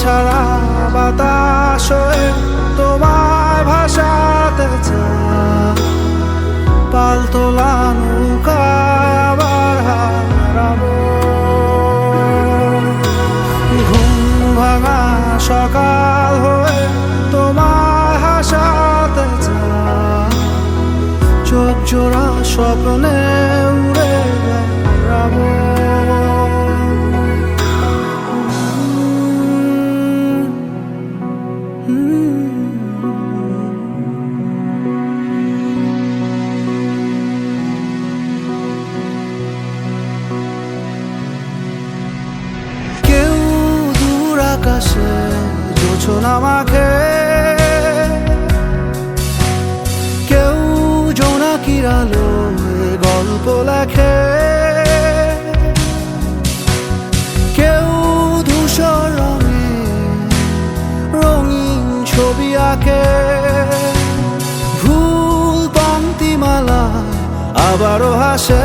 ছাড়া বাতাস তোমায় ভাসাতে চায়। পালতোলা ঘুম ভাঙা সকাল হয়ে তোমায় হাসাতে চোখ জোড়া স্বপ্নে আকাশে কেউ জোনাকির আলো গল্প লেখে। আবারও হাসে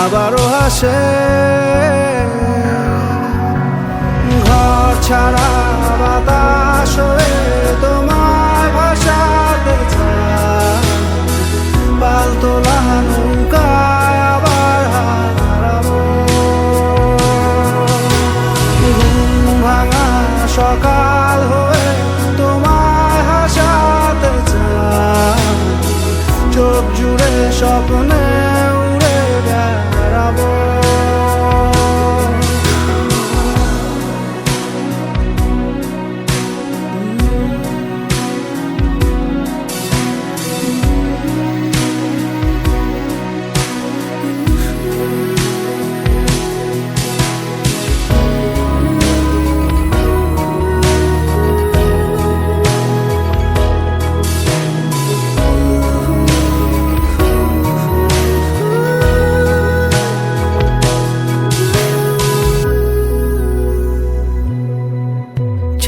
আবারও হাসে। ঘর ছাড়া বাতাস হয়ে তোমায় ভাসাতে চায়। পালতোলা নৌকায় আবার হারাবো ভাঙা সকাল স্বপ্নে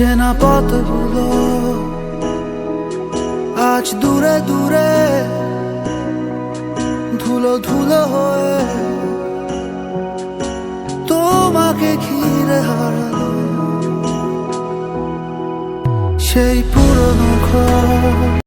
চেনা পথগুলো আজ দূরে দূরে ধুলো ধুলো হয়ে তোমাকে ঘিরে হারালো সেই পুরনো ঘর